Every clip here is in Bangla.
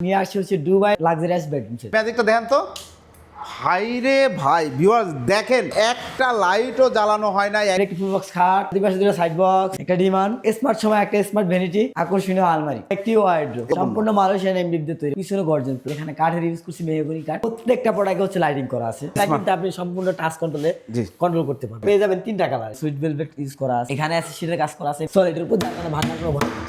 নিয়ে আসছি হচ্ছে দুবাই লাক্সারিয়াস বেডরুম ম্যাজিকটা দেখেন তো। ভাই রে ভাই ভিউয়ার্স দেখেন একটা লাইটও জ্বালানো হয় না একটি ফুল বক্স খাট দুই পাশে দুটো সাইড বক্স একটা ডিমান স্মার্ট সময় একটা স্মার্ট ভ্যানিটি আকর্ষণীয় আলমারি একটি ওয়াইড্রো সম্পূর্ণ মালয়েশিয়ান এমডিএফ দিয়ে তৈরি পিছনে গর্জন এখানে কাঠের ইউজ করছি মেহগনি কাঠ। প্রত্যেকটা প্রোডাক্টে হচ্ছে লাইটিং করা আছে। লাইটিংটা আপনি সম্পূর্ণ টাচ কন্ট্রোলে কন্ট্রোল করতে পারবেন। পেয়ে যাবেন তিনটা কালার সুইট ভেলভেট ইউজ করা আছে এখানে আছে শীতের কাজ করা আছে। সলিডের উপর জানানো ভাঙার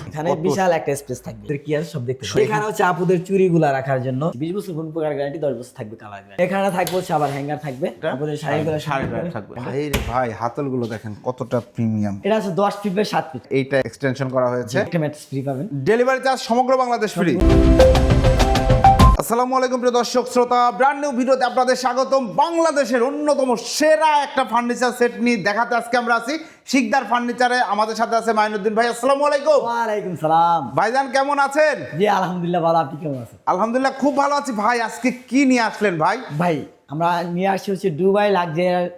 এখানে বিশাল একটা স্পেস থাকবে। এর কি আছে সব দেখতে এখানে হচ্ছে আপুদের চুরিগুলা রাখার জন্য বিশ বছর কোন প্রকার গ্যারান্টি দশ বছর থাকবে কালার এখানে থাকবে হচ্ছে আবার হ্যাঙ্গার থাকবে তারপরে শাড়িগুলো শাড়ি থাকবে। ভাই রে ভাই হাতলগুলো দেখেন কতটা প্রিমিয়াম এটা হচ্ছে দশ ফিট বাই সাত ফিট এইটা এক্সটেনশন করা হয়েছে। একটা ম্যাট্রেস ফ্রি পাবেন। ডেলিভারি চার্জ সমগ্র বাংলাদেশ ফ্রি আসসালামু আলাইকুম প্রিয় দর্শক শ্রোতা ব্র্যান্ড নিউ ভিডিওতে আপনাদের স্বাগতম। বাংলাদেশের অন্যতম সেরা একটা ফার্নিচার সেট নিয়ে দেখাতে আজকে আমরা আছি শিকদার ফার্নিচারে আমাদের সাথে আছে মাইনুদ্দিন ভাই আসসালামু আলাইকুম। ওয়ালাইকুম সালাম। ভাইজান কেমন আছেন? জি আলহামদুলিল্লাহ ভালো। আপনি কেমন আছেন? আলহামদুলিল্লাহ খুব ভালো আছি। ভাই আজকে কি নিয়ে আসলেন ভাই? ভাই আমরা নিয়ে আসছি হচ্ছে Dubai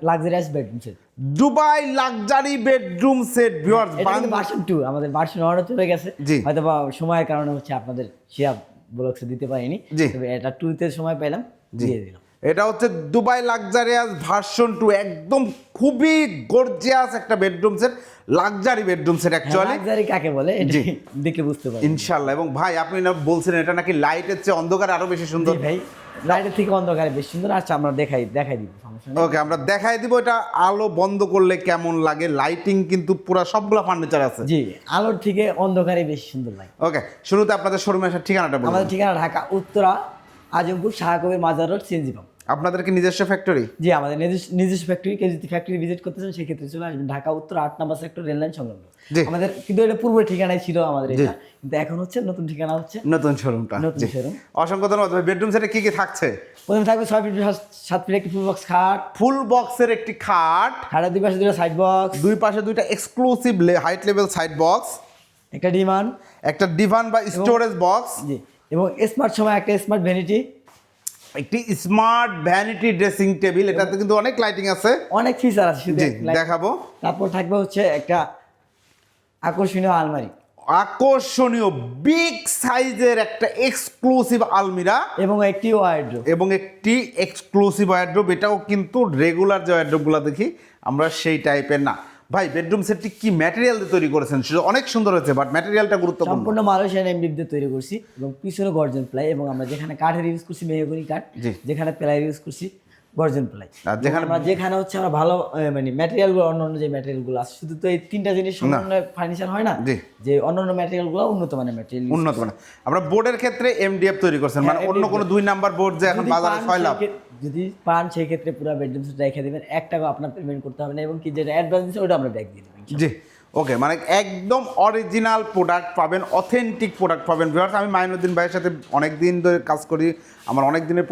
luxurious bedroom set Dubai luxury bedroom set viewers version two আমাদের ভার্সন ওয়ানও চলে গেছে। হয়তো সময়ের কারণে হচ্ছে আপনাদের শিয়া ব্লগসে দিতে পারিনি। তবে এটা টুতে সময় পেলাম দিয়ে দিলাম। এটা হচ্ছে দুবাই লাক্সারিয়াস ভার্সন টু একদম খুবই গর্জিয়াস একটা bedroom set luxury bedroom set actually luxury কাকে বলে? এটা দেখে বুঝতে পারি ইনশাল্লাহ এবং ভাই আপনি না বলছিলেন এটা নাকি লাইটের চেয়ে অন্ধকার আরও বেশি সুন্দর? ভাই লাইটের থেকে অন্ধকারে বেশি সুন্দর আচ্ছা আমরা দেখাই দেখাই দিব ওকে আমরা দেখাই দিব এটা আলো বন্ধ করলে কেমন লাগে? লাইটিং কিন্তু পুরো সবগুলা ফার্নিচার আছে। জি আলোর থেকে অন্ধকারে বেশি সুন্দর লাগে। ওকে শুরুতে আপনাদের শোরুমে আসার ঠিকানাটা বলুন। আমাদের ঠিকানা ঢাকা উত্তরা আজমপুর শাহকবির মাজার রোড সিএনজি পাম্প। আপনাদের কি নিজস্ব ফ্যাক্টরি জি আমাদের নিজস্ব ফ্যাক্টরি কেউ যদি ফ্যাক্টরি ভিজিট করতে চান সেক্ষেত্রে চলে আসবেন। ঢাকা উত্তর আট নম্বর সেক্টর রেল লাইন সংলগ্ন। আমাদের কিন্তু এটা পূর্ব ঠিকানায় ছিল আমাদের এটা। কিন্তু এখন হচ্ছে নতুন ঠিকানা হচ্ছে। নতুন শোরুমটা নতুন showroom। অসংখ্য ধন্যবাদ বেডরুম সেটে কি কি থাকছে? প্রথমে থাকবে ছয় ফিট সাত ফিট একটি ফুল বক্স খাট। ফুল বক্সের একটি খাট। খাটের দুই পাশে দুটো সাইড বক্স দুই পাশে দুইটা exclusive height level side box একটা ডিমান। একটা ডিভান বা স্টোরেজ বক্স জি এবং স্মার্ট সময় একটা স্মার্ট ভ্যানিটি একটি স্মার্ট ভ্যানিটি ড্রেসিং টেবিল এটাতে কিন্তু অনেক লাইটিং আছে। অনেক ফিচার আছে। দেখাবো। তারপর থাকবে হচ্ছে একটা আকর্ষণীয় আলমারি। আকর্ষণীয় বিগ সাইজের একটা এক্সক্লুসিভ আলমিরা এবং একটি ওয়াইড্রো এবং একটি এক্সক্লুসিভ ওয়ার্ড্রোব এটাও কিন্তু রেগুলার যে ওয়ার্ড্রোবগুলো দেখি আমরা সেই টাইপের না। ভাই বেডরুম সেটটি কি ম্যাটেরিয়াল দিয়ে তৈরি করেছেন? সেটা অনেক সুন্দর হয়েছে বাট ম্যাটেরিয়ালটা গুরুত্বপূর্ণ। সম্পূর্ণ মালয়েশিয়ান এমডিএফ দিয়ে তৈরি করছি এবং পিছনে গর্জন প্লাই এবং আমরা যেখানে কাঠের ইউজ করছি মেহগনি কাঠ যেখানে প্লাই ইউজ করছি গর্জন প্লাই আর যেখানে আমরা যেখানে হচ্ছে আমরা ভালো মানে ম্যাটেরিয়ালগুলো অন্য অন্য যে ম্যাটেরিয়ালগুলো আছে শুধু তো এই তিনটা জিনিস অন্য ফার্নিচার হয় না যে অন্য অন্য ম্যাটেরিয়ালগুলো উন্নত মানের ম্যাটেরিয়াল উন্নত মানের। আমরা বোর্ডের ক্ষেত্রে এমডিএফ তৈরি করছেন মানে হ্যাঁ, অন্য কোনো দুই নাম্বার বোর্ড যে এখন বাজারে ছয় লাভ যদি পান সেই ক্ষেত্রে পুরো বেডরুম সেট রেখে দেবেন। এক টাকা আপনার পেমেন্ট করতে হবে না এবং কি যেটা অ্যাডভান্স দিচ্ছে ওটা আমরা ব্যাক দিয়ে দেবেন জি ওকে মানে একদম অরিজিনাল প্রোডাক্ট পাবেন অথেন্টিক প্রোডাক্ট পাবেন। ভিউয়ার্স আমি মাইনুদ্দিন ভাইয়ের সাথে অনেক দিন ধরে কাজ করি আমার অনেক দিনের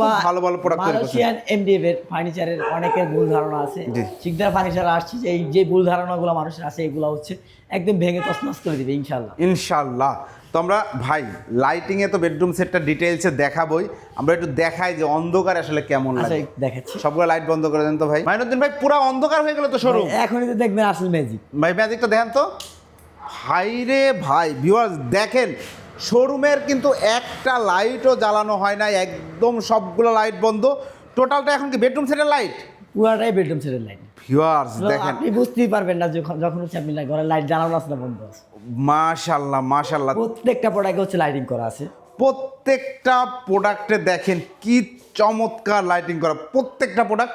বা ভালো ভালো প্রোডাক্ট তৈরি মালয়েশিয়ান এমডিএফ এর ফার্নিচারের অনেকের ভুল ধারণা আছে। শিকদার ফার্নিচার আসছে যে এই যে ভুল ধারণাগুলো মানুষের আছে এগুলো হচ্ছে একদম ভেঙে তছনছ করে দিবে ইনশাল্লাহ ইনশাল্লাহ তো আমরা ভাই লাইটিংয়ে তো বেডরুম সেটটা ডিটেলসে দেখাবই। আমরা একটু দেখাই যে অন্ধকার আসলে কেমন আচ্ছা লাগে। দেখাচ্ছি। সবগুলো লাইট বন্ধ করে দেন তো ভাই। মাইনুদ্দিন ভাই পুরো অন্ধকার হয়ে গেল তো শোরুম এখনই তো দেখবেন আসল ম্যাজিক ভাই ম্যাজিকটা দেখেন তো। ভাই রে ভাই ভিউয়ার্স দেখেন শোরুমের কিন্তু একটা লাইটও জ্বালানো হয় না একদম সবগুলো লাইট বন্ধ। টোটালটা এখন কি বেডরুম সেটের লাইট পুরাটাই বেডরুম সেটের লাইট ভিউয়ার্স দেখেন। আপনি বুঝতেই পারবেন না যখন যখন হচ্ছে আপনি ঘরে লাইট জ্বালানো আছে না বন্ধ আছে। মাশাল্লাহ মাশাল্লাহ। প্রত্যেকটা প্রোডাক্টে হচ্ছে লাইটিং করা আছে। প্রত্যেকটা প্রোডাক্টে দেখেন কি চমৎকার লাইটিং করা। প্রত্যেকটা প্রোডাক্ট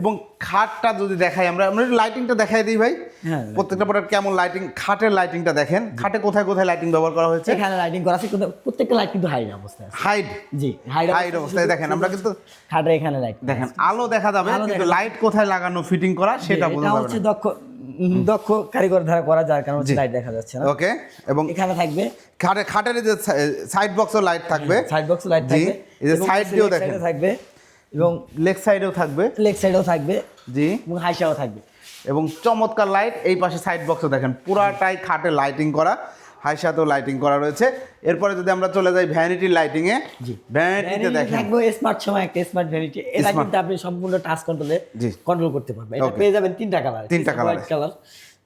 এবং খাটটা যদি দেখাই আমরা আমরা লাইটিংটা দেখাই দিই ভাই। হ্যাঁ, প্রত্যেকটা প্রোডাক্ট কেমন লাইটিং খাটের লাইটিংটা দেখেন। খাটে কোথায় কোথায় লাইটিং ব্যবহার করা হয়েছে? এখানে লাইটিং করা আছে কিন্তু প্রত্যেকটা লাইট কিন্তু হাই অবস্থায় হাইড জি হাই হাইড অবস্থায় দেখেন আমরা কিন্তু খাটের এখানে লাইট দেখেন আলো দেখা যাবে কিন্তু লাইট কোথায় লাগানো ফিটিং করা সেটা বোঝা যাবে হচ্ছে দক্ষ দক্ষ কারিগর দ্বারা করা যার কারণে লাইট দেখা যাচ্ছে না। ওকে এবং এখানে থাকবে। খাটে খাটের যে সাইড বক্সও লাইট থাকবে। সাইড বক্স লাইট থাকবে। এই যে side দিয়েও দেখেন। থাকবে এবং লেগ সাইডেও থাকবে। লেগ সাইডেও থাকবে জি। এবং হাইসাও থাকবে। এবং চমৎকার লাইট এই পাশে সাইড বক্সে দেখেন পুরাটাই খাটে লাইটিং করা হাই সাথেও লাইটিং করা রয়েছে। এরপরে যদি আমরা চলে যাই ভ্যানিটি লাইটিং এ জি। ভ্যানিটিতে দেখেন। থাকবে স্মার্ট সময় একটা স্মার্ট ভ্যানিটি এটা কিন্তু আপনি সম্পূর্ণ টাচ কন্ট্রোলে জি। কন্ট্রোল করতে পারবেন। এটা পেয়ে যাবেন তিনটা কালার তিনটা কালার কালার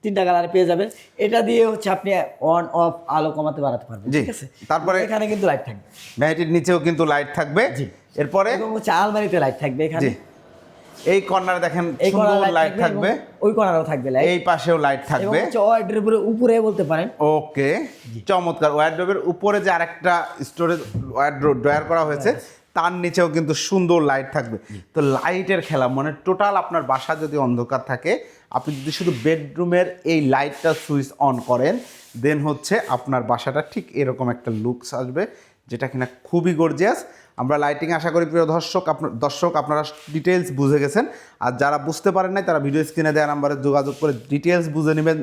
তিনটা কালারে পেয়ে যাবেন। এটা দিয়ে হচ্ছে আপনি অন অফ আলো কমাতে বাড়াতে পারবেন ঠিক আছে? তারপরে? এখানে কিন্তু লাইট থাকবে। ভ্যানিটির নিচেও কিন্তু লাইট থাকবে। জি। এরপরে? হচ্ছে আলমারিতে লাইট থাকবে এখানে। এই কর্নারে দেখেন এই সুন্দর কর্নার লাইট থাকবে ওই কর্নারও থাকবে লাইট এই পাশেও লাইট থাকবে। হচ্ছে ওয়ার্ডের উপরে বলতে পারেন। ওকে। চমৎকার। ওয়ার্ড্রোবের উপরে যে আরেকটা স্টোরেজ ওয়ার্ড্রোব ড্রয়ার করা হয়েছে তার নিচেও কিন্তু সুন্দর লাইট থাকবে। তো লাইটের খেলা মানে টোটাল আপনার বাসা যদি অন্ধকার থাকে আপনি যদি শুধু বেডরুমের এই লাইটটা সুইচ অন করেন দেন হচ্ছে আপনার বাসাটা ঠিক এরকম একটা লুকস আসবে যেটা কিনা খুবই গর্জিয়াস আমরা লাইটিং আশা করি প্রিয় দর্শক আপনার দর্শক আপনারা ডিটেলস বুঝে গেছেন। আর যারা বুঝতে পারেন নাই তারা ভিডিও স্ক্রিনে দেওয়া নাম্বারে যোগাযোগ করে ডিটেলস বুঝে নেবেন।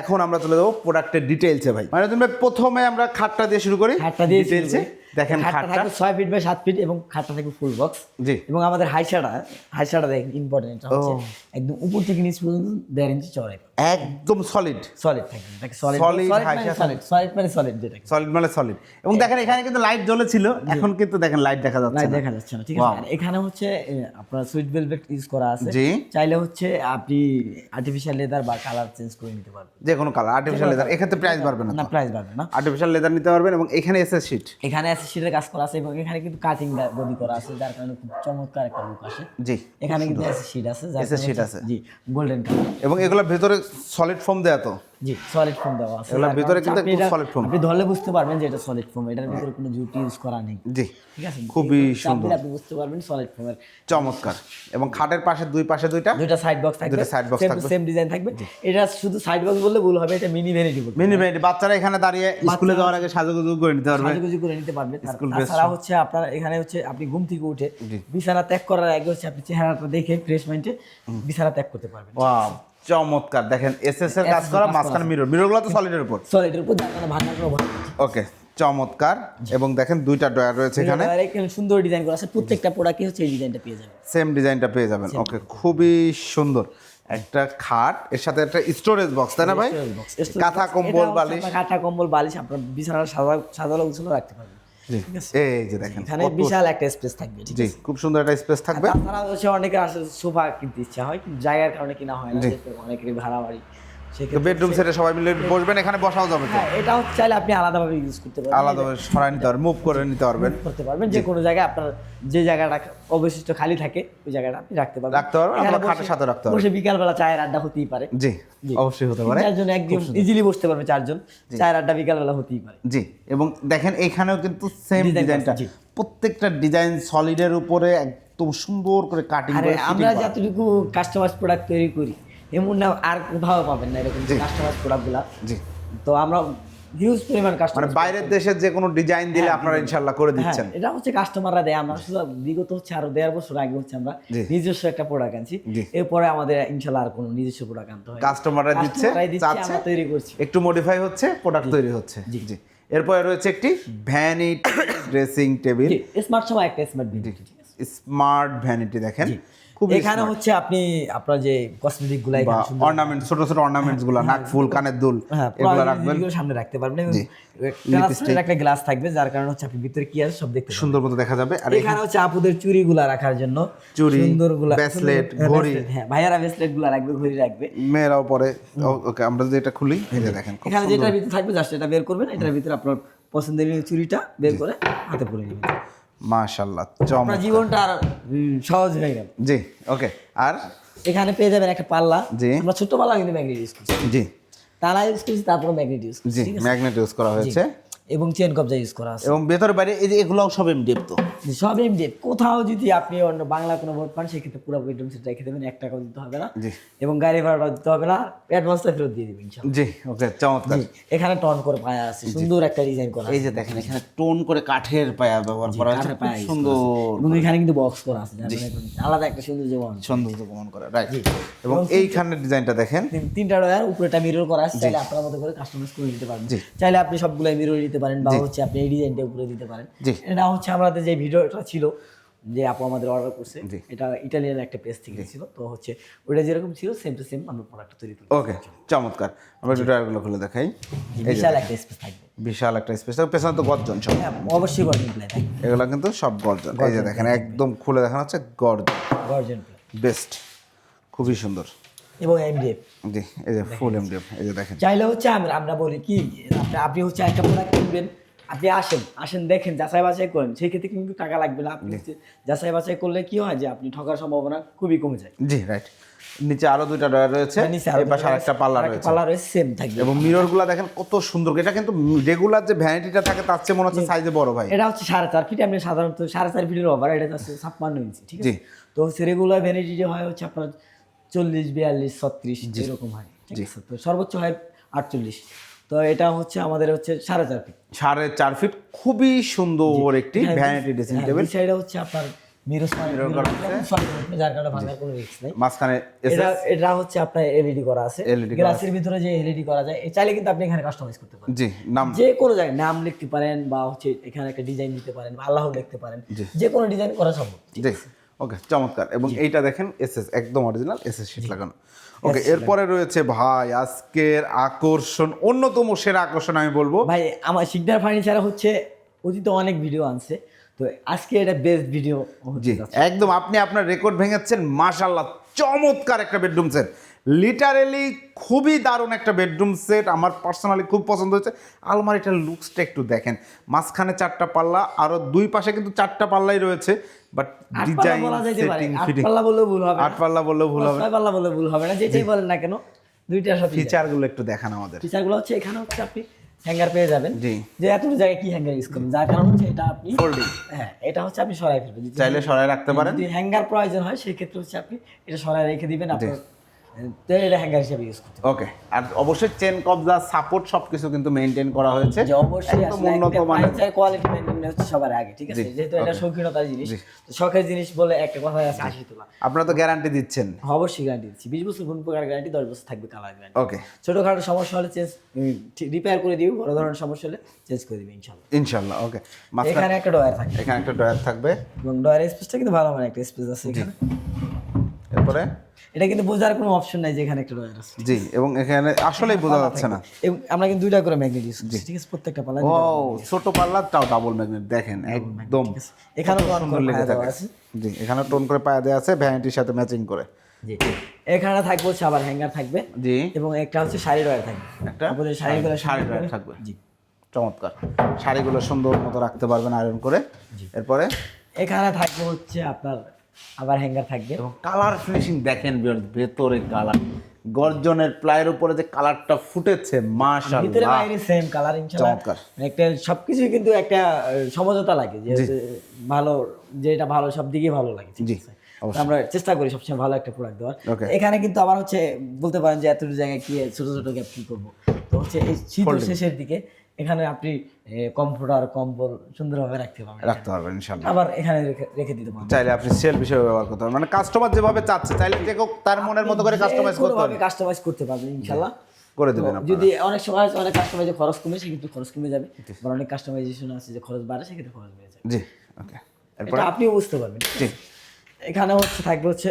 এখন আমরা চলে যাব প্রোডাক্টের ডিটেলসে ভাই। মানে তুমি প্রথমে আমরা খাটটা দিয়ে শুরু করি। খাটটা দিয়ে ডিটেলসে দেখেন খাটটা খাটটা। থাকবে ছয় ফিট বাই সাত ফিট এবং খাটটা থাকবে ফুল বক্স জি। এবং আমাদের হাইসাটা হাইসাটা দেখেন ইম্পর্টেন্ট হচ্ছে। একদম উপর থেকে নিচ পর্যন্ত দেড় ইঞ্চি চড়াই একদম সলিড সলিড সলিড সলিড মানে সলিড মানে সলিড মানে সলিড এবং দেখেন এখানে কিন্তু লাইট জ্বলেছিল এখন কিন্তু দেখেন লাইট দেখা যাচ্ছে লাইট দেখা যাচ্ছে না ঠিক আছে? এখানে হচ্ছে আপনার সুইট ভেলভেট ইউজ করা আছে। চাইলে হচ্ছে আপনি আর্টিফিশিয়াল লেদার বা কালার চেঞ্জ করে নিতে পারবেন। যে কোনো কালার আর্টিফিশিয়াল লেদার এক্ষেত্রে প্রাইস বাড়বে না না প্রাইস বাড়বে না। আর্টিফিশিয়াল লেদার নিতে পারবেন এবং এখানে এসে শিট এখানে আছে শীটের কাজ করা আছে এবং এখানে কিন্তু কাটিং বডি করা আছে যার কারণে খুব চমৎকার একটা লুক আসে। জি এখানে কিন্তু এসে শীট আছে sheet হচ্ছে- আছে। জি গোল্ডেন কালার এবং এগুলোর ভেতরে সলিড ফোম দেয়া তো? জি সলিড ফোম দেওয়া আছে। এগুলোর ভিতরে কিন্তু এটা- solid foam। আপনি ধরলে বুঝতে পারবেন যে এটা সলিড ফোম এটার ভিতরে কোনো জুটি ইউজ করা নেই। জি ঠিক আছে? খুবই সুন্দর। আপনি বুঝতে পারবেন সলিড ফোমের চমৎকার। এবং খাটের পাশে দুই পাশে দুইটা? দুইটা সাইড বক্স থাকবে। দুইটা box সেম থাকবে। সেম ডিজাইন থাকবে। এটা শুধু সাইড বক্স বললে ভুল হবে এটা মিনি ভ্যানিটি বলতে মিনি ভ্যানিটি বাচ্চারা এখানে দাঁড়িয়ে স্কুলে যাওয়ার আগে সাজুগুজু করে নিতে পারবে। সাজুগুজু করে নিতে পারবে। তাছাড়া হচ্ছে আপনার এখানে হচ্ছে আপনি ঘুম থেকে উঠে বিছানা ত্যাগ করার আগে হচ্ছে আপনি চেহারাটা দেখে ফ্রেশ মাইন্ডে বিছানা ত্যাগ করতে পারবেন। ওয়াও চমৎকার। দেখেন এসএস এর কাজ করা মাঝখানে মিরর মিররগুলো তো সলিডের উপর। সলিডের উপর ওকে চমৎকার। এবং দেখেন দুইটা ড্রয়ার রয়েছে এখানে। সুন্দর ডিজাইন করা আছে। প্রত্যেকটা প্রোডাক্টে হচ্ছে এই ডিজাইনটা পেয়ে যাবেন। সেম ডিজাইনটা পেয়ে যাবেন। ওকে খুবই সুন্দর। একটা খাট এর সাথে একটা স্টোরেজ বক্স তাই না ভাই? কাঁথা কম্বল বালিশ। কাঁথা কম্বল বালিশ। আপনার বিছানা সাজা সাজালো গুছালো রাখতে পারবেন। এই যে দেখেন এখানে বিশাল একটা স্পেস থাকবে জি খুব সুন্দর একটা স্পেস থাকবে। তাছাড়া হচ্ছে অনেকের আসলে সোফা কিনতে ইচ্ছা হয় কিন্তু জায়গার কারণে কিনা হয় না অনেকেরই ভাড়া বাড়ি বেডরুম সেটে সবাই মিলে বসবেন এখানে বসাও যাবে হ্যাঁ এটা চাইলে আপনি আলাদাভাবে ইউজ করতে পারবেন। আলাদা সরাই নিতে পারবেন মুভ করে নিতে পারবেন। করতে পারবেন যে কোনো জায়গায় আপনার যে জায়গাটা অবশিষ্ট খালি থাকে ওই জায়গাটা আপনি রাখতে পারবেন। রাখতে পারবেন, আপনার খাটের সাথে রাখতে পারবেন। বসে বিকালবেলা চায়ের আড্ডা হতেই পারে। জি। অবশ্যই হতে পারে। চারজন একদম ইজিলি বসতে পারবে চারজন। চায়ের আড্ডা বিকালবেলা হতেই পারে। জি এবং দেখেন এখানেও কিন্তু সেম ডিজাইনটা প্রত্যেকটা ডিজাইন সলিডের উপরে একদম সুন্দর করে কাটিং করে আমরা যতটুকু কাস্টমাইজ প্রোডাক্ট তৈরি করি এমন না আর কোথাও পাবেন না এরকম কাস্টমাইজ প্রোডাক্টগুলা জি। তো আমরা হিউজ পরিমাণ মানে কাস্টমার বাইরের দেশের যে কোনো ডিজাইন দিলে আপনারা ইনশাল্লাহ করে দিচ্ছেন। এটা হচ্ছে কাস্টমাররা দেয়। আমরা শুধু বিগত হচ্ছে আরও দেড় বছর আগে হচ্ছে আমরা নিজস্ব একটা প্রোডাক্ট আনছি। এরপরে আমাদের ইনশাল্লাহ আর কোনো নিজস্ব প্রোডাক্ট আনতে হয় কাস্টমাররা দিচ্ছে চাচ্ছে আমরা তৈরি করছি। একটু মডিফাই হচ্ছে প্রোডাক্ট তৈরি হচ্ছে। জি। জি। এরপরে রয়েছে একটি ভ্যানিটি ড্রেসিং টেবিল স্মার্ট সময় একটা স্মার্ট বিডি স্মার্ট ভ্যানিটি দেখেন। এখানে হচ্ছে আপনি আপনার যে কসমেটিকগুলা বা এখানে সুন্দর অর্নামেন্ট ছোট ছোট অর্নামেন্টসগুলা নাক ফুল কানের দুল হ্যাঁ এগুলো রাখবেন। সামনে রাখতে পারবেন একটা গ্লাস থাকবে যার কারণে হচ্ছে আপনি ভিতরে কি আছে সব দেখতে সুন্দর মতো দেখা যাবে। আর এখানে হচ্ছে আপুদের চুরি গুলা রাখার জন্য চুড়ি, সুন্দরগুলা bracelet, হ্যাঁ, ঘড়ি। হ্যাঁ ভাইয়ারা ব্রেসলেটগুলা রাখবে ঘড়ি রাখবে। মেয়েরাও পরে। ওকে আমরা যদি এটা খুলি এই দেখেন এখানে। যেটার ভিতরে থাকবে জাস্ট এটা বের করবেন এটার ভিতরে আপনার পছন্দের চুরিটা বের করে হাতে পরে নেবেন। মাশাআল্লাহ আপনার জীবনটা আর সহজ হয়ে গেল। জি ওকে আর? এখানে পেয়ে যাবেন একটা পাল্লা। জি। আমরা পাল্লা কিন্তু ম্যাগনেট ইউজ করছি। জি। তারা ইউজ করছি তারপর ম্যাগনেট ইউজ জি ম্যাগনেট ইউজ করা হয়েছে। এবং চেন কবজা ইউজ করা আছে। এবং ভেতরে বাইরে এই যে এগুলোও সব এমডিএফ তো। সব এমডি কোথাও যদি আপনি অন্য বাংলা কোনো ভোট পান সেক্ষেত্রে পুরো বেডরুম সেট রেখে দেবেন এক টাকাও দিতে হবে না। এবং গাড়ি ভাড়াটা দিতে হবে না অ্যাডভান্সটা ফেরত দিয়ে দেবেন জি ওকে চমৎকার। এখানে টন করে পায়া আছে সুন্দর একটা ডিজাইন করা এই যে দেখেন এখানে টোন করে কাঠের পায়া ব্যবহার করা use সুন্দর এবং এখানে কিন্তু বক্স করা আছে একদম আলাদা একটা সুন্দর জীবন সৌন্দর্য প্রমাণ করে রাইট এবং এইখানের ডিজাইনটা দেখেন। তিনটা ডয়ার উপরেটা মিরর করা আছে চাইলে আপনার মতো করে কাস্টমাইজ করে নিতে পারেন চাইলে আপনি সবগুলো মিরর দিতে পারেন বা হচ্ছে আপনি এই ডিজাইনটা উপরে দিতে পারেন। এটা হচ্ছে আমাদের যে ভিডিওটা ছিল যে আপু আমাদের অর্ডার করছে। এটা ইটালিয়ান একটা পেজ থেকে ছিল। তো হচ্ছে ওটা যেরকম ছিল সেম টু সেম আমরা প্রোডাক্টটা তৈরি করি ওকে চমৎকার। আমরা একটু খুলে দেখাই। বিশাল একটা স্পেস থাকবে। বিশাল একটা স্পেস পেছনে তো গর্জন সব। হ্যাঁ অবশ্যই গর্জন প্লাই থাকবে। এগুলো কিন্তু সব গর্জন। এই যে দেখেন একদম খুলে দেখানো হচ্ছে গর্জন। গর্জন বেস্ট খুবই সুন্দর। এবং এমডিএফ জি এই যে ফুল এমডিএফ এই যে দেখেন। চাইলে হচ্ছে আমরা আমরা বলি কি আপনি- আপনি হচ্ছে একটা প্রোডাক্ট কিনবেন আপনি আসেন আসেন দেখেন যাচাই বাছাই করেন। সেই ক্ষেত্রে কিন্তু টাকা লাগবে না। আপনি যাচাই বাছাই করলে কি হয় যে আপনি ঠকার সম্ভাবনা খুবই কমে যায়। জি রাইট নিচে আরও দুইটা ডয়ার রয়েছে আরও এই পাশে আরেকটা পাল্লা রয়েছে। পাল্লা রয়েছে সেম থাকবে। এবং মিররগুলা দেখেন কত সুন্দর এটা কিন্তু রেগুলার যে ভ্যানিটিটা থাকে তার চেয়ে মনে হচ্ছে সাইজে বড় ভাই। এটা হচ্ছে সাড়ে চার ফিট আপনি সাধারণত সাড়ে চার ফিটের ওভার এটা হচ্ছে ছাপ্পান্ন ইঞ্চি ঠিক। আছে? তো হচ্ছে রেগুলার ভ্যানিটি যে হয় হচ্ছে আপনার চল্লিশ বিয়াল্লিশ ছত্রিশ এরকম হয় ঠিক আছে? তো সর্বোচ্চ হয় আটচল্লিশ। তো এটা হচ্ছে আমাদের হচ্ছে সাড়ে চার ফিট সাড়ে চার ফিট খুবই সুন্দর একটি ভ্যানিটি ড্রেসিং টেবিল সাইডে হচ্ছে আপনার মাঝখানে এটা এটা হচ্ছে এলইডি করা আছে। গ্লাসের ভিতরে যে এলইডি করা যায় চাইলে কিন্তু আপনি এখানে কাস্টমাইজ করতে পারেন। জি নাম যে কোনো জায়গায় নাম লিখতে পারেন বা হচ্ছে এখানে একটা ডিজাইন দিতে পারেন বা আল্লাহ লিখতে পারেন। যে কোনো ডিজাইন করা সম্ভব জি। ওকে চমৎকার। এবং এইটা দেখেন এসএস একদম অরিজিনাল এসএস শীট লাগানো। ওকে এরপরে রয়েছে ভাই আজকের আকর্ষণ অন্যতম সেরা আকর্ষণ আমি বলব। ভাই আমার শিকদার ফার্নিচার হচ্ছে অতীতে অনেক ভিডিও আনছে। তো আজকে এটা বেস্ট ভিডিও জি একদম আপনি আপনার রেকর্ড ভেঙেছেন মাশাল্লাহ চমৎকার একটা বেডরুম সেট লিটারেলি খুবই দারুণ একটা বেডরুম সেট আমার পার্সোনালি খুব পছন্দ হয়েছে। আলমারিটার লুকসটা একটু দেখেন। মাঝখানে চারটা পাল্লা আরও দুই পাশে কিন্তু চারটা পাল্লাই রয়েছে। বাট ডিজাইন সেটিং ফিটিং পাল্লা বললেও ভুল হবে আট পাল্লা বললেও ভুল হবে। পাল্লা বললেও ভুল হবে না। যেটাই বলেন না কেন দুইটা সব ফিচারগুলো একটু দেখান আমাদের। ফিচারগুলো হচ্ছে এখানে হচ্ছে আপনি হ্যাঙ্গার পেয়ে যাবেন। জি। যে এত জায়গায় কি হ্যাঙ্গার ইউজ করবেন? যার কারণ হচ্ছে এটা আপনি ফোল্ডিং হ্যাঁ এটা হচ্ছে আপনি সরাই ফেলবেন। চাইলে সরাই রাখতে পারেন। যদি হ্যাঙ্গার প্রয়োজন হয় সেই ক্ষেত্রে হচ্ছে আপনি এটা সরাই রেখে দিবেন আপনার তো এটা হ্যাঙ্গার হিসেবে ইউজ করতে ওকে আর অবশ্যই চেন কবজা সাপোর্ট সবকিছু কিন্তু মেনটেন করা হয়েছে। যে অবশ্যই উন্নত মানের। কোয়ালিটি মেনটেন হচ্ছে সবার আগে ঠিক আছে? যেহেতু এটা শৌখিনতার জিনিস তো শখের জিনিস বলে একটা কথা আছে আশি তোলা। আপনারা তো গ্যারান্টি দিচ্ছেন। অবশ্যই গ্যারান্টি দিচ্ছি। বিশ বছর কোন প্রকার গ্যারান্টি দশ বছর থাকবে কালার গ্যারান্টি ওকে ছোটখাটো সমস্যা হলে চেঞ্জ রিপেয়ার করে দিবি বড় ধরনের সমস্যা হলে চেঞ্জ করে দিবি ইনশাল্লাহ। ইনশাল্লাহ ওকে এখানে একটা ডয়ার থাকে। এখানে একটা ডয়ার থাকবে। এবং ডয়ার স্পেসটা কিন্তু ভালো মানে একটা স্পেস আছে এখানে। এরপরে? এটা কিন্তু বোঝার কোনো অপশন নাই যে এখানে একটা ডয়ার আছে। জি এবং এখানে আসলেই বোঝা যাচ্ছে না। আমরা কিন্তু দুইটা করে ম্যাগনেট ইউজ করছি ঠিক আছে? প্রত্যেকটা পালা ও ছোট পাল্লাটাও ডাবল ম্যাগনেট দেখেন একদম এখানেও কত অন করে লেগে থাকে। আছে। জি এখানে টোন করে পায়া দেওয়া আছে ভ্যানিটির সাথে ম্যাচিং করে। জি এখানে থাকবে হচ্ছে আবার হ্যাঙ্গার থাকবে। জি। এবং একটা হচ্ছে শাড়ি ডয়ার থাকবে। একটা আপনাদের শাড়িগুলো শাড়ি ড্রয়ার থাকবে। জি। চমৎকার। শাড়িগুলো সুন্দর মতো রাখতে পারবেন আয়রন করে। এরপরে? এখানে থাকবে হচ্ছে আপনার আবার হ্যাঙ্গার থাকবে। এবং কালার ফিনিশিং দেখেন ভেতরে কালার গর্জনের প্লাইয়ের উপরে যে কালারটা ফুটেছে মাশাআল্লাহ। ভিতরে বাইরে সেম কালার ইনশাআল্লাহ। চমৎকার। একটা সবকিছু কিন্তু একটা সমঝোতা লাগে যে ভালো যেটা ভালো সব দিকে ভালো লাগে জি, আমরা চেষ্টা করি সবসময় ভালো একটা প্রোডাক্ট দেওয়ার। এখানে কিন্তু আবার হচ্ছে বলতে পারেন যে এতটুকু জায়গায় কি ছোট ছোট গ্যাপ কি করব? তো হচ্ছে এই শীত শেষের দিকে এখানে আপনি কম্পিউটার কম্বল সুন্দরভাবে রাখতে পারবেন। রাখতে পারবেন ইনশাআল্লাহ। আবার এখানে রেখে- রেখে দিতে পারবেন। চাইলে আপনি সেল হিসেবে ব্যবহার করতে পারবেন মানে কাস্টমার যেভাবে চাচ্ছে চাইলে যে তার মনের মতো করে কাস্টমাইজ করতে পারবেন। কাস্টমাইজ করতে পারবেন ইনশাল্লাহ করে দেবেন আপনারা। যদি অনেক সময় আছে অনেক কাস্টমাইজে খরচ কমে সেক্ষেত্রে খরচ কমে যাবে। আবার অনেক কাস্টমাইজেশন আছে যে খরচ বাড়ে সেক্ষেত্রে খরচ বেড়ে যাবে। জি ওকে। এরপর? আপনিও বুঝতে পারবেন জি। এখানে হচ্ছে থাকবে হচ্ছে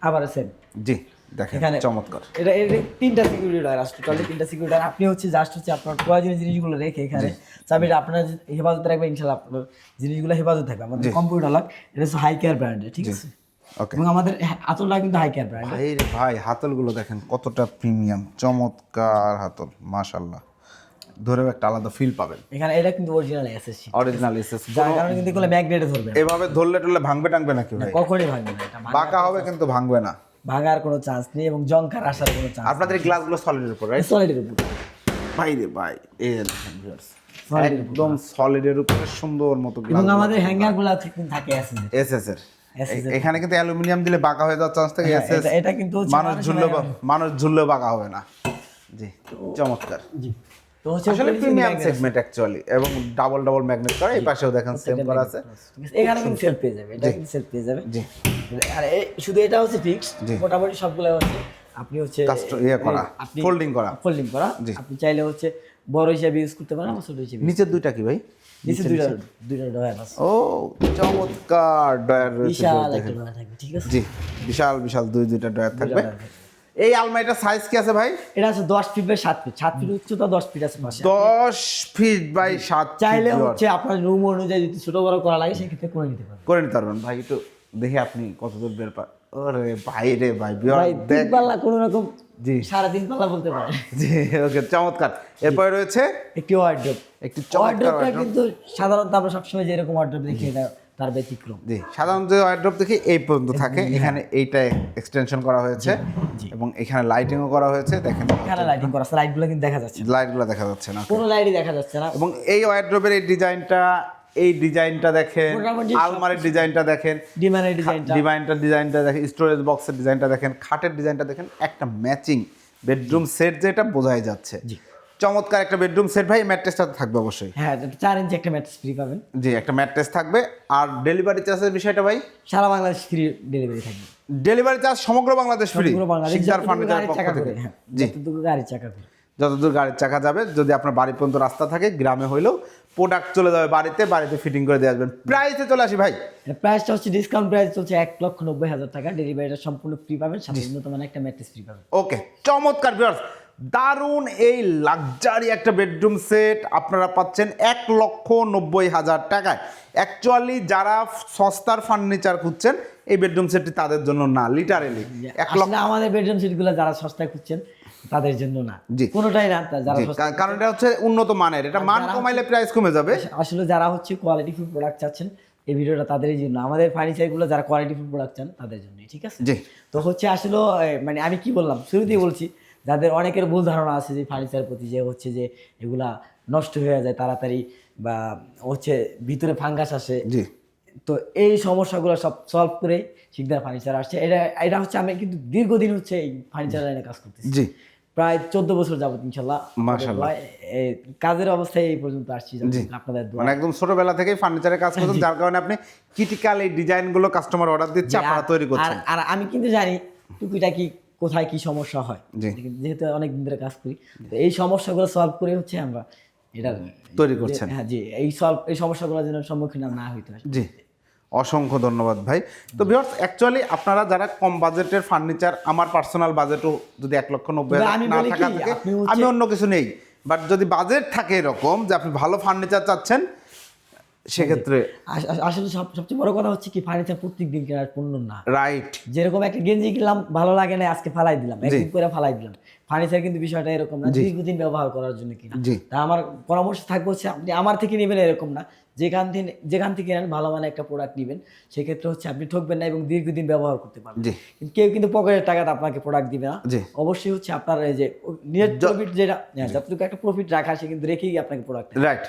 আবার সেম জি। দেখেন চমৎকার। এটা এর তিনটা সিকিউরিটি ডয়ার টোটালি তিনটা সিকিউরিটি ডয়ার আপনি হচ্ছে জাস্ট হচ্ছে আপনার প্রয়োজনীয় জিনিসগুলো রেখে এখানে চাবিটা আপনার হেফাজত রাখবে ইনশাল্লাহ আপনার জিনিসগুলো হেফাজত থাকবে। আমাদের কম্পিউটার লাগ এটা হচ্ছে হাই কেয়ার ব্র্যান্ডের ঠিক আছে? ওকে এবং আমাদের আতলটা কিন্তু হাই কেয়ার ব্র্যান্ড ভাই ভাই হাতলগুলো দেখেন কতটা প্রিমিয়াম চমৎকার হাতল মাশাল্লাহ ধরেও একটা আলাদা ফিল পাবেন। এখানে এটা কিন্তু অরিজিনাল এসএসসি অরিজিনাল এসএস যার কারণে কিন্তু এগুলো ম্যাগনেটে ধরবে এভাবে ধরলে টরলে ভাঙবে টাঙবে নাকি ভাই? কখনই ভাঙবে না বাঁকা হবে কিন্তু ভাঙবে না। ভাঙার কোনো চান্স নেই এবং জংকার আসার কোনো চান্স আপনাদের গ্লাসগুলো সলিডের উপর রাইট সলিডের উপর। ভাই রে ভাই এই যে দেখেন একদম সলিডের উপরে সুন্দর মতো এবং আমাদের হ্যাঙ্গারগুলো কিন্তু থাকে এসএস এসএস এর। এখানে কিন্তু অ্যালুমিনিয়াম দিলে বাঁকা হয়ে যাওয়ার চান্স থাকে এসএস এটা এটা কিন্তু মানুষ ঝুললে মানুষ ঝুললে বাঁকা হবে না। জি চমৎকার। জি। তো হচ্ছে আসলে প্রিমিয়াম সেগমেন্ট অ্যাকচুয়ালি এবং ডাবল ডাবল ম্যাগনেট করা এই পাশেও দেখেন সেম করা আছে। এখানে কিন্তু সেলফ পেয়ে যাবে এটা কিন্তু সেলফ পেয়ে যাবে। জি। আর শুধু এটা হচ্ছে ফিক্সড মোটামুটি সবগুলো হচ্ছে আপনি হচ্ছে ইয়ে করা ফোল্ডিং করা। ফোল্ডিং করা। আপনি চাইলে হচ্ছে বড় হিসাবে ইউজ করতে পারেন ছোট হিসাবে নিচের দুইটা কি ভাই? নিচে দুইটা দুইটা ডয়ার আছে। ও চমৎকার ডয়ার রয়েছে বিশাল একটা ডয়ার থাকবে ঠিক আছে? জি বিশাল বিশাল দুই দুইটা ডয়ার থাকবে। এই আলমারিটার সাইজ কি আছে ভাই? এটা আছে দশ ফিট বাই সাত ফিট সাত ফিট উচ্চতা দশ ফিট আছে পাশে। দশ ফিট বাই সাত চাইলে হচ্ছে আপনার রুম অনুযায়ী যদি ছোট বড় করা লাগে সেক্ষেত্রে করে নিতে পারবেন। করে নিতে পারবেন। ভাই একটু দেখি আপনি কতদূর বের পা ওরে ভাই রে ভাই ভাই দেখ। পাল্লা কোনো রকম জি। সাড়ে তিন পাল্লা বলতে পারে। জি ওকে চমৎকার। এরপরে রয়েছে একটি ওয়ার্ড্রোপ একটি ওয়ার্ড্রোপটা কিন্তু সাধারণত আমরা সবসময় যেরকম ওয়ার্ড্রোপ দেখি এটা তার ব্যতিক্রম। জি সাধারণত ওয়ার্ড্রপ দেখি এই পর্যন্ত থাকে। এখানে এইটা এক্সটেনশন করা হয়েছে এবং এখানে লাইটিংও করা হয়েছে দেখেন। এখানে লাইটিং করা আছে লাইটগুলো কিন্তু দেখা যাচ্ছে। লাইটগুলো দেখা যাচ্ছে না কোনো লাইটই দেখা যাচ্ছে না। এবং এই ওয়ার্ড্রপের এই ডিজাইনটা এই ডিজাইনটা দেখেন আলমারির ডিজাইনটা দেখেন ডিমানের ডিজাইনটা। ডিজাইনটা ডিজাইনটা দেখেন স্টোরেজ বক্সের ডিজাইনটা দেখেন খাটের ডিজাইনটা দেখেন একটা ম্যাচিং বেডরুম সেট যেটা বোঝাই যাচ্ছে। জি। চমৎকার একটা বেডরুম সেট ভাই ম্যাট্রেসটা থাকবে অবশ্যই। হ্যাঁ চার ইঞ্চি একটা ম্যাট্রেস ফ্রি পাবেন। জি একটা ম্যাট্রেস থাকবে। আর ডেলিভারি চার্জের বিষয়টা ভাই? সারা বাংলাদেশ ফ্রি ডেলিভারি থাকবে। ডেলিভারি চার্জ সমগ্র বাংলাদেশ ফ্রি যতটুকু ফার্নিচার পক্ষ থেকে। হ্যাঁ জি। গাড়ির চাকা যতদূর গাড়ির চাকা যাবে যদি আপনার বাড়ি পর্যন্ত রাস্তা থাকে গ্রামে হইলেও প্রোডাক্ট চলে যাবে বাড়িতে বাড়িতে ফিটিং করে দিয়ে আসবেন। প্রাইসে চলে আসি ভাই। প্রাইসটা হচ্ছে ডিসকাউন্ট প্রাইস চলছে এক লক্ষ নব্বই হাজার টাকা। ডেলিভারিটা সম্পূর্ণ ফ্রি পাবেন উন্নত একটা ম্যাট্রেস ফ্রি পাবেন। ওকে চমৎকার ভিউয়ার্স দারুণ এই লাক্সারি একটা বেডরুম সেট আপনারা পাচ্ছেন এক লক্ষ নব্বই হাজার টাকায়। অ্যাকচুয়ালি যারা সস্তার ফার্নিচার খুঁজছেন এই বেডরুম সেটটি তাদের জন্য না লিটারেলি এক লক্ষ আমাদের বেডরুম সিটগুলো যারা সস্তায় খুঁজছেন তাদের জন্য না। জি। কোনোটাই না যারা কারণ এটা হচ্ছে উন্নত মানের। এটা মান কমাইলে প্রাইস কমে যাবে। আসলে যারা হচ্ছে কোয়ালিটি ফুল প্রোডাক্ট চাচ্ছেন এই ভিডিওটা তাদেরই জন্য। আমাদের ফার্নিচারগুলো যারা কোয়ালিটি ফুল প্রোডাক্ট চান তাদের জন্য ঠিক আছে? তো হচ্ছে আসলে মানে আমি কি বললাম? শুরুতেই বলছি যাদের অনেকের ভুল ধারণা আছে যে ফার্নিচার প্রতি যে হচ্ছে যে এগুলা নষ্ট হয়ে যায় তাড়াতাড়ি বা হচ্ছে ভিতরে ফাঙ্গাস আসে জি। তো এই সমস্যাগুলো সব সলভ করে শিকদার ফার্নিচার আসছে। এটা এটা হচ্ছে আমি কিন্তু দীর্ঘদিন হচ্ছে এই ফার্নিচার লাইনে কাজ করতেছি। জি। প্রায় চোদ্দ বছর যাবত ইনশাল্লাহ। মাশাআল্লাহ। কাজের অবস্থায় এই পর্যন্ত আসছি আপনাদের মানে একদম ছোটবেলা থেকেই ফার্নিচারের কাজ করছেন যার কারণে আপনি ক্রিটিক্যাল এই ডিজাইনগুলো কাস্টমার অর্ডার দিচ্ছে আপনারা তৈরি করছেন। আর আমি কিন্তু জানি টুকিটা কি কোথায় কি সমস্যা হয়? যেহেতু অনেক দিন ধরে কাজ করি তো এই সমস্যাগুলো সলভ করে হচ্ছে আমরা এটা তৈরি করছেন। হ্যাঁ জি এই সলভ এই সমস্যাগুলো যেন সম্মুখীন না হইতে হয়। জি অসংখ্য ধন্যবাদ ভাই। তো ভিউয়ার্স অ্যাকচুয়ালি আপনারা যারা কম বাজেটের ফার্নিচার আমার পার্সোনাল বাজেটও যদি এক লক্ষ নব্বই হাজার না থাকা থাকে আমি অন্য কিছু নেই। বাট যদি বাজেট থাকে এরকম যে আপনি ভালো ফার্নিচার চাচ্ছেন সেক্ষেত্রে আস- আস- আসলে সব সবচেয়ে বড় কথা হচ্ছে কি ফার্নিচার প্রত্যেক দিন কেনার পণ্য না। রাইট যেরকম একটা গেঞ্জি কিনলাম ভালো লাগে না আজকে ফালাই দিলাম একদিন করে ফালাই দিলাম। ফার্নিচার কিন্তু বিষয়টা এরকম না দীর্ঘদিন ব্যবহার করার জন্য কিনা। তা আমার পরামর্শ থাকবে হচ্ছে আপনি আমার থেকে নেবেন এরকম না। যেখান থেকে যেখান থেকে নেন ভালো মানে একটা প্রোডাক্ট নেবেন। সেক্ষেত্রে হচ্ছে আপনি ঠকবেন না এবং দীর্ঘদিন ব্যবহার করতে পারবেন। কিন্তু কেউ কিন্তু পকেটের টাকাটা আপনাকে প্রোডাক্ট দিবে না। অবশ্যই হচ্ছে আপনার এই যে নেট প্রফিট যেটা হ্যাঁ, যতটুকু একটা প্রফিট রাখা সে কিন্তু রেখেই আপনাকে প্রোডাক্ট রাইট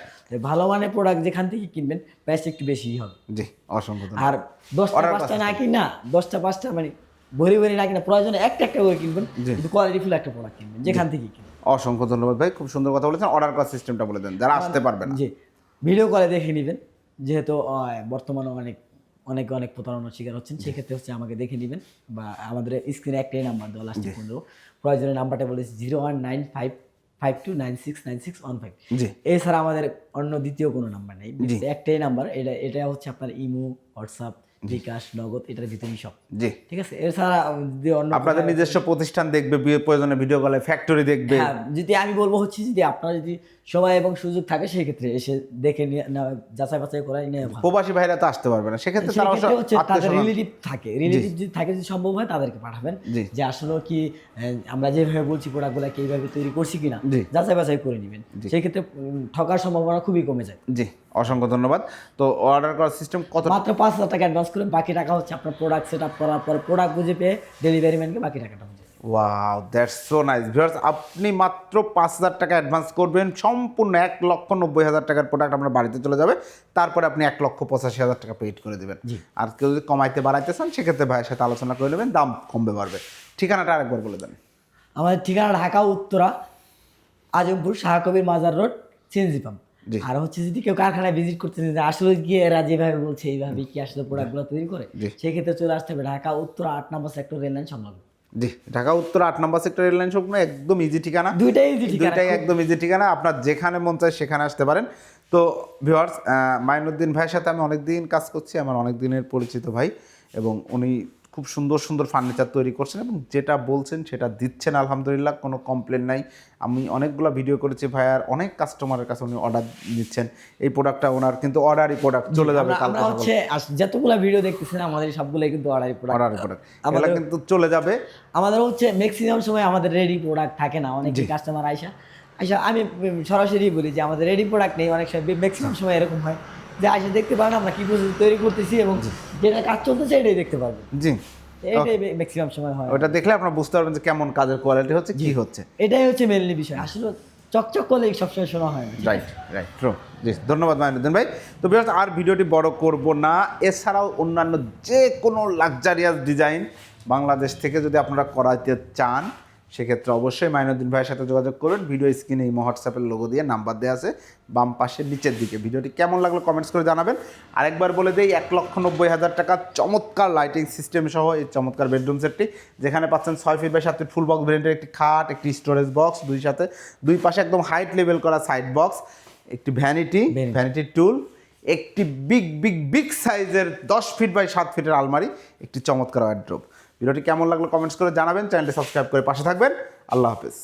ভালো মানের প্রোডাক্ট যেখান থেকে কিনবেন প্রাইস একটু বেশিই হবে। জি অসংখ্য আর দশটা পাঁচটা না কিনা দশটা পাঁচটা মানে ভরি ভরি না কিনা প্রয়োজনে একটা একটা করে কিনবেন। কিন্তু কোয়ালিটি ফুল একটা প্রোডাক্ট কিনবেন যেখান থেকে কিনবেন। অসংখ্য ধন্যবাদ ভাই খুব সুন্দর কথা বলেছেন। অর্ডার করার সিস্টেমটা বলে দেন যারা আসতে পারবেন জি। ভিডিও কলে দেখে নেবেন। যেহেতু বর্তমানে অনেক অনেক অনেক প্রতারণার শিকার হচ্ছেন সেক্ষেত্রে হচ্ছে আমাকে দেখে নেবেন বা আমাদের স্ক্রিনে একটাই নাম্বার দেওয়া লাস্টে পনেরো প্রয়োজনের নাম্বারটা বলেছি zero one nine five five two nine six nine six one five এছাড়া আমাদের অন্য দ্বিতীয় কোনো নাম্বার নেই। একটাই নাম্বার এটা এটা হচ্ছে আপনার ইমো হোয়াটসঅ্যাপ বিকাশ নগদ এটার ভিতরেই সব। জি। ঠিক আছে? এছাড়া যদি অন্য আপনাদের নিজস্ব প্রতিষ্ঠান দেখবে প্রয়োজনে ভিডিও কলে ফ্যাক্টরি দেখবে। হ্যাঁ যদি আমি বলব হচ্ছে যদি আপনার যদি সময় এবং সুযোগ থাকে সেই ক্ষেত্রে এসে দেখে নিয়ে যাচাই বাছাই করা নিয়ে প্রবাসী ভাইরা তো আসতে পারবে না। সেক্ষেত্রে তারা হচ্ছে তাদের রিলেটিভ থাকে। রিলেটিভ যদি থাকে যদি সম্ভব হয় তাদেরকে পাঠাবেন। যে আসলে কি আমরা যেভাবে বলছি প্রোডাক্টগুলো এইভাবে তৈরি করছি কিনা। যাচাই বাছাই করে নেবেন। সেই ক্ষেত্রে ঠকার সম্ভাবনা খুবই কমে যায়। জি অসংখ্য ধন্যবাদ। তো অর্ডার করার সিস্টেম কত মাত্র পাঁচ হাজার টাকা অ্যাডভান্স করবেন বাকি টাকা হচ্ছে আপনার প্রোডাক্ট সেট আপ করার পর প্রোডাক্ট বুঝে পেয়ে ডেলিভারি ম্যানকে বাকি টাকাটা বুঝে wow that's so nice viewers আপনি মাত্র পাঁচ হাজার টাকা অ্যাডভান্স করবেন। সম্পূর্ণ এক লক্ষ নব্বই হাজার টাকার প্রোডাক্ট আপনার বাড়িতে চলে যাবে। তারপরে আপনি এক লক্ষ পঁচাশি হাজার টাকা পেড করে দেবেন। আর কেউ যদি কমাইতে বাড়াইতে চান সেক্ষেত্রে ভাইয়ের সাথে আলোচনা করে নেবেন। দাম কমবে বাড়বে। ঠিকানাটা আরেকবার বলে দেন। আমাদের ঠিকানা ঢাকা উত্তরা আজমপুর শাহকবির মাজার রোড সিএনজি পাম্প। আর হচ্ছে যদি কেউ কারখানায় ভিজিট করতে যে আসলে গিয়ে এরা যেভাবে বলছে এইভাবে কি আসলে প্রোডাক্টগুলো তৈরি করে জি। সেই ক্ষেত্রে চলে আসতে হবে ঢাকা উত্তর আট নম্বর সেক্টর রেল লাইন সংলগ্ন জি ঢাকা উত্তর আট নম্বর সেক্টর এয়ারলাইন স্বপ্ন একদম ইজি ঠিকানা। দুইটাই easy ঠিকানা। দুইটাই একদম ইজি ঠিকানা। আপনার যেখানে মন চায় সেখানে আসতে পারেন। তো ভিওয়ার্স মাইনুদ্দিন ভাইয়ের সাথে আমি অনেক দিন কাজ করছি আমার অনেক দিনের পরিচিত ভাই এবং উনি খুব সুন্দর সুন্দর ফার্নিচার তৈরি করছেন এবং যেটা বলছেন সেটা দিচ্ছেন আলহামদুলিল্লাহ কোনো কমপ্লেন নাই। আমি অনেকগুলো ভিডিও করেছি ভাইয়ার অনেক কাস্টমারের কাছে উনি অর্ডার নিচ্ছেন। এই প্রোডাক্টটা ওনার কিন্তু অর্ডারই প্রোডাক্ট চলে যাবে আমরা- আমরা হচ্ছে যতগুলো ভিডিও দেখতেছেন আমাদের সবগুলো কিন্তু অর্ডারি প্রোডাক্ট অর্ডারই প্রোডাক্ট আমাদের কিন্তু চলে যাবে। আমাদের হচ্ছে ম্যাক্সিমাম সময় আমাদের রেডি প্রোডাক্ট থাকে না অনেক কাস্টমার আইসা। আইসা আমি সরাসরি বলি যে আমাদের রেডি প্রোডাক্ট নেই অনেক সময় ম্যাক্সিমাম সময় এরকম হয়। যে আসে দেখতে পারেন আমরা কি প্রসেস তৈরি করতেছি এবং যেটা কাজ চলতেছে এটাই দেখতে পারবেন। জি। এটাই ম্যাক্সিমাম সময় হয়। ওটা দেখলে আপনারা বুঝতে পারবেন যে কেমন কাজের কোয়ালিটি হচ্ছে কি হচ্ছে। এটাই হচ্ছে মেনলি বিষয়। আসলে চকচক করলে সবসময় শোনা হয় রাইট রাইট ট্রু জি ধন্যবাদ মাইনুদ্দিন ভাই। তো বিকজ আর ভিডিওটি বড় করব না। এছাড়াও অন্যান্য যে কোনো লাক্সারিয়াস ডিজাইন বাংলাদেশ থেকে যদি আপনারা করাতে চান সেক্ষেত্রে অবশ্যই মাইনুদ্দিন ভাইয়ের সাথে যোগাযোগ করুন। ভিডিও স্ক্রিনে এই হোয়াটসঅ্যাপের লোগো দিয়ে নাম্বার দেওয়া আছে বাম পাশের নিচের দিকে। ভিডিওটি কেমন লাগল কমেন্টস করে জানাবেন। আরেকবার বলে দিই এক লক্ষ নব্বই হাজার টাকা চমৎকার লাইটিং সিস্টেম সহ এই চমৎকার বেডরুম সেটটি যেখানে পাচ্ছেন ছয় ফিট বাই সাত ফিট ফুল বক্স ভেরিয়েন্টের একটি খাট একটি স্টোরেজ বক্স দুই সাথে দুই পাশে একদম হাইট লেভেল করা সাইড বক্স একটি ভ্যানিটি। ভ্যানিটি টুল একটি বিগ বিগ বিগ সাইজের দশ ফিট বাই সাত ফিটের আলমারি একটি চমৎকার ওয়ার্ড্রোব ভিডিওটি কেমন লাগল কমেন্টস করে জানাবেন চ্যানেলটি সাবস্ক্রাইব করে পাশে থাকবেন। আল্লাহ হাফেজ।